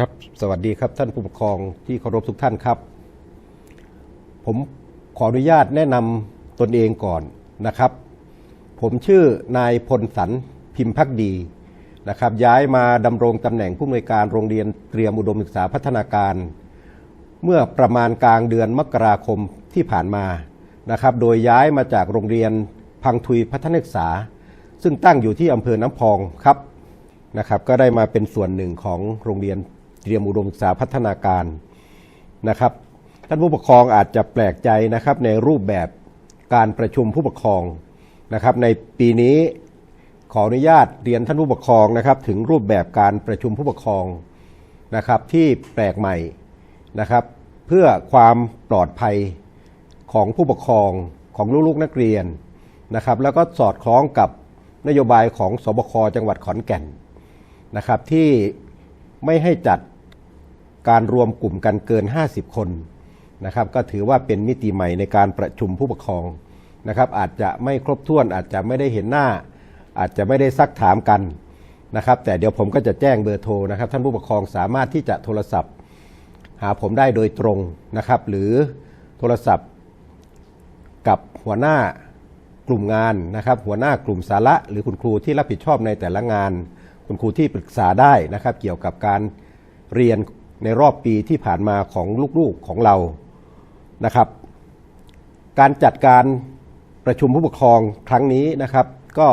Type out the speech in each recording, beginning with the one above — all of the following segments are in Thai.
ครับ สวัสดีครับท่านผู้ปกครองที่เคารพทุกท่านครับ ผมขออนุญาตแนะนำตนเองก่อนนะครับ ผมชื่อนายพลสันพิมพ์พักดีนะครับ ย้ายมาดำรงตำแหน่งผู้อำนวยการโรงเรียนเตรียมอุดมศึกษาพัฒนาการ เมื่อประมาณกลางเดือนมกราคมที่ผ่านมานะครับ โดยย้ายมาจากโรงเรียนพังทุยพัฒนศึกษา ซึ่งตั้งอยู่ที่อำเภอน้ำพองครับนะครับก็ได้มาเป็นส่วนหนึ่งของโรงเรียน เตรียมอุดมศึกษาพัฒนาการนะครับท่านผู้ปกครองอาจจะแปลกใจนะครับในรูปแบบการประชุมผู้ปกครองนะครับ ในปีนี้ขออนุญาตเรียนท่านผู้ปกครองนะครับ ถึงรูปแบบการประชุมผู้ปกครองนะครับที่แปลกใหม่นะครับ เพื่อความปลอดภัยของผู้ปกครองของลูกๆนักเรียนนะครับ แล้วก็สอดคล้องกับนโยบายของสบคจังหวัดขอนแก่นนะครับ ที่ไม่ให้จัด การรวมกลุ่มกันเกิน 50 คนนะครับก็ถือว่าเป็นมิติใหม่ในการประชุมผู้ปกครองนะครับอาจจะไม่ครบถ้วนอาจจะไม่ได้เห็นหน้า อาจจะไม่ได้ซักถามกันนะครับแต่เดี๋ยวผมก็จะแจ้งเบอร์โทรนะครับท่านผู้ปกครองสามารถที่จะโทรศัพท์ หาผมได้โดยตรงนะครับหรือโทรศัพท์กับหัวหน้ากลุ่มงานนะครับหัวหน้ากลุ่มสาระ หรือคุณครูที่รับผิดชอบในแต่ละงาน คุณครูที่ปรึกษาได้นะครับเกี่ยวกับการเรียน ในรอบปีที่ผ่านมาของลูกๆของเรานะครับ การจัดการประชุมผู้ปกครองครั้งนี้นะครับ ก็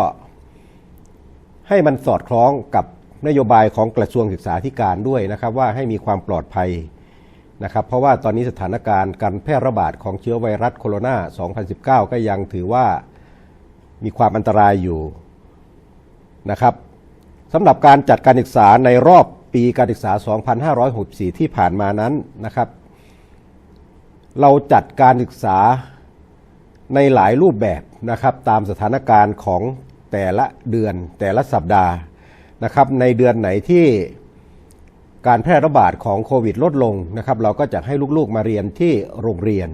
ให้มันสอดคล้องกับนโยบายของกระทรวงศึกษาธิการด้วยนะครับ ว่าให้มีความปลอดภัยนะครับ เพราะว่าตอนนี้สถานการณ์การแพร่ระบาดของเชื้อไวรัสโคโรนา 2019 ก็ยังถือว่ามีความอันตรายอยู่นะครับสำหรับการจัดการศึกษาในรอบ ปีการศึกษา 2564 ที่ผ่านมานั้นนะครับ เราจัดการศึกษาในหลายรูปแบบนะครับ ตามสถานการณ์ของแต่ละเดือนแต่ละสัปดาห์นะครับ ในเดือนไหนที่การแพร่ระบาดของโควิดลดลงนะครับ เราก็จะให้ลูกๆมาเรียนที่โรงเรียน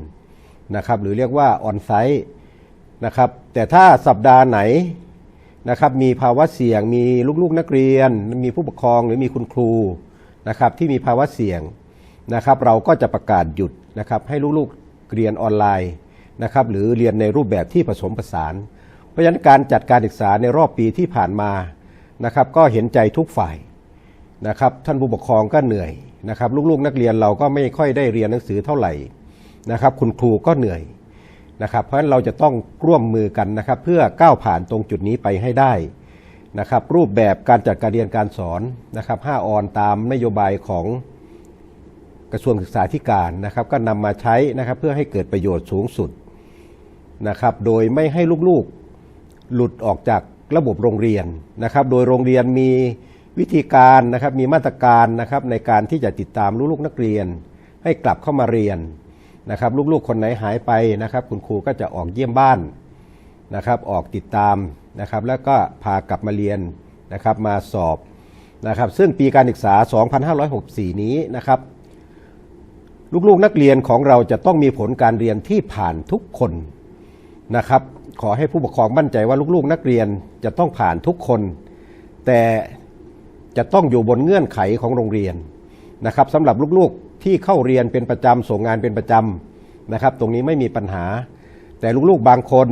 นะครับ หรือเรียกว่าออนไซต์นะครับ แต่ถ้าสัปดาห์ไหน นะครับมีภาวะเสี่ยง มีลูกๆนักเรียน มีผู้ปกครองหรือมีคุณครูนะครับที่มีภาวะเสี่ยงนะครับเราก็จะประกาศหยุดนะครับให้ลูกๆเรียนออนไลน์นะครับหรือเรียนในรูปแบบที่ผสมผสาน เพราะฉะนั้นการจัดการศึกษาในรอบปีที่ผ่านมานะครับก็เห็นใจทุกฝ่ายนะครับท่านผู้ปกครองก็เหนื่อยนะครับลูกๆนักเรียนเราก็ไม่ค่อยได้เรียนหนังสือเท่าไหร่นะครับคุณครูก็เหนื่อย นะครับเพราะฉะนั้นเราจะต้องร่วมมือกันนะครับ เพื่อก้าวผ่านตรงจุดนี้ไปให้ได้นะครับ รูปแบบการจัดการเรียนการสอนนะครับ5ออนตามนโยบายของกระทรวงศึกษาธิการนะครับ ก็นำมาใช้นะครับเพื่อให้เกิดประโยชน์สูงสุดนะครับ โดยไม่ให้ลูกๆหลุดออกจากระบบโรงเรียนนะครับ โดยโรงเรียนมีวิธีการนะครับมีมาตรการนะครับในการที่จะติดตามลูกๆนักเรียน ให้กลับเข้ามาเรียน นะครับลูกๆคนไหนหายไปนะครับคุณครูก็จะออกเยี่ยมบ้านนะครับออกติดตามนะครับแล้วก็พากลับมาเรียนนะครับมาสอบนะครับซึ่งปีการศึกษา 2564 นี้นะครับลูกๆนักเรียนของเราจะต้องมีผลการเรียนที่ผ่านทุกคนนะครับขอให้ผู้ปกครองมั่นใจว่าลูกๆ นักเรียนจะต้องผ่านทุกคน แต่จะต้องอยู่บนเงื่อนไขของโรงเรียนนะครับสำหรับลูกๆ ที่เข้าเรียนเป็นประจำส่งงานเป็นประจำนะครับ ตรงนี้ไม่มีปัญหา แต่ลูกๆบางคน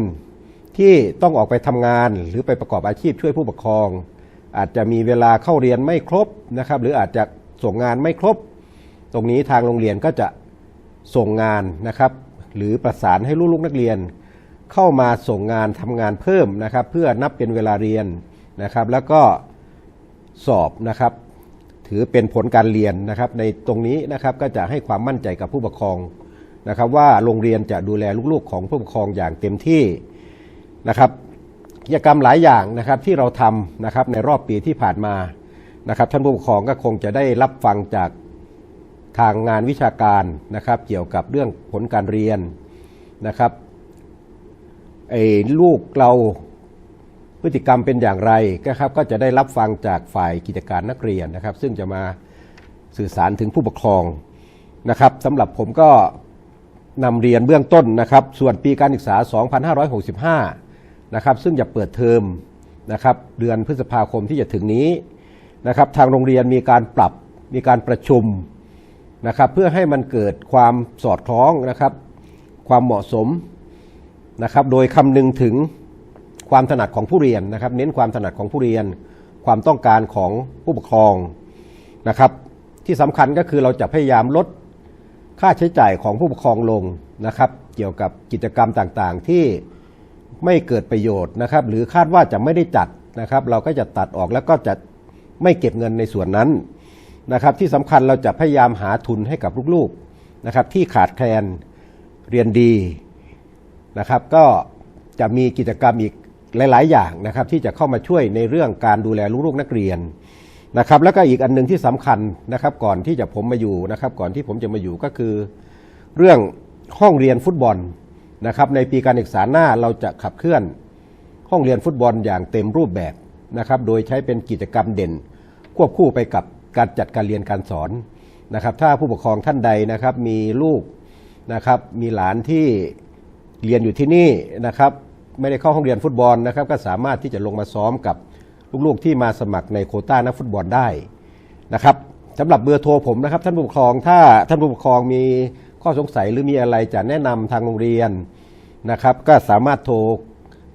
ที่ต้องออกไปทำงานหรือไปประกอบอาชีพช่วยผู้ปกครอง อาจจะมีเวลาเข้าเรียนไม่ครบนะครับ หรืออาจจะส่งงานไม่ครบ ตรงนี้ทางโรงเรียนก็จะส่งงานนะครับ หรือประสานให้ลูกๆนักเรียน เข้ามาส่งงานทำงานเพิ่มนะครับ เพื่อนับเป็นเวลาเรียนนะครับ แล้วก็สอบนะครับ ถือเป็นผลการเรียนนะครับ ในตรงนี้นะครับก็จะให้ความมั่นใจกับผู้ปกครองนะครับ ว่าโรงเรียนจะดูแลลูกๆ ของผู้ปกครองอย่างเต็มที่นะครับกิจกรรมหลายอย่างนะครับที่เราทำนะครับในรอบปีที่ผ่านมานะครับ ท่านผู้ปกครองก็คงจะได้รับฟังจากทางงานวิชาการนะครับ เกี่ยวกับเรื่องผลการเรียนนะครับไอ้ลูกเรา พฤติกรรมเป็นอย่างไรนะครับก็จะได้รับฟังจากฝ่ายกิจการนักเรียนนะครับ ซึ่งจะมาสื่อสารถึงผู้ปกครองนะครับสำหรับผมก็นำเรียนเบื้องต้นนะครับ ส่วนปีการศึกษา 2565 นะครับ ซึ่งจะเปิดเทอมนะครับ เดือนพฤษภาคมที่จะถึงนี้นะครับ ทางโรงเรียนมีการปรับมีการประชุมนะครับ เพื่อให้มันเกิดความสอดคล้องนะครับ ความเหมาะสมนะครับ โดยคำนึงถึง ความถนัดของผู้เรียนนะครับ เน้นความถนัดของผู้เรียน ความต้องการของผู้ปกครองนะครับ ที่สำคัญก็คือเราจะพยายามลดค่าใช้จ่ายของผู้ปกครองลงนะครับ เกี่ยวกับกิจกรรมต่างๆ ที่ไม่เกิดประโยชน์นะครับ หรือคาดว่าจะไม่ได้จัดนะครับ เราก็จะตัดออกแล้วก็จะไม่เก็บเงินในส่วนนั้นนะครับ ที่สำคัญเราจะพยายามหาทุนให้กับลูกๆนะครับ ที่ขาดแคลนเรียนดีนะครับ ก็จะมีกิจกรรมอีก หลาย ๆ อย่างนะครับที่จะเข้ามาช่วยในเรื่องการดูแลลูกๆนักเรียนนะครับแล้วก็อีกอันหนึงที่สำคัญนะครับก่อนที่จะผมมาอยู่นะครับก่อนที่ผมจะมาอยู่ก็คือ เรื่องห้องเรียนฟุตบอลนะครับในปีการศึกษาหน้าเราจะขับเคลื่อนห้องเรียนฟุตบอลอย่างเต็มรูปแบบนะครับโดยใช้เป็นกิจกรรมเด่น ควบคู่ไปกับการจัดการเรียนการสอนนะครับถ้าผู้ปกครองท่านใดนะครับมีลูกนะครับมีหลานที่เรียนอยู่ที่นี่นะครับ ไม่ได้เข้าห้องเรียนฟุตบอลนะครับ ก็สามารถที่จะลงมาซ้อมกับลูกๆที่มาสมัครในโคต้านักฟุตบอลได้นะครับสำหรับเบอร์โทรผมนะครับ ท่านผู้ปกครองถ้าท่านผู้ปกครองมีข้อสงสัยหรือมีอะไรจะแนะนำทางโรงเรียนนะครับ ก็สามารถโทร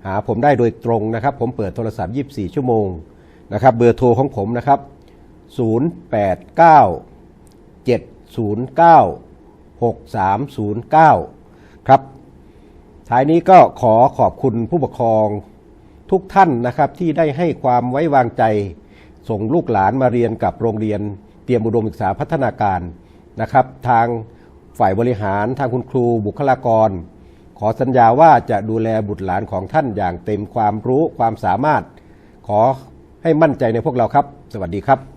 หาผมได้โดยตรงนะครับ ผมเปิดโทรศัพท์ 24 ชั่วโมงนะครับ เบอร์โทรของผมนะครับ 089 709 6309 ท้ายนี้ก็ขอขอบคุณผู้ปกครองทุกท่านนะครับที่ได้ให้ความไว้วางใจ ส่งลูกหลานมาเรียนกับโรงเรียน เตรียมอุดมศึกษาพัฒนาการนะครับ ทางฝ่ายบริหารทางคุณครูบุคลากร ขอสัญญาว่าจะดูแลบุตรหลานของท่านอย่างเต็มความรู้ความสามารถ ขอให้มั่นใจในพวกเราครับ สวัสดีครับ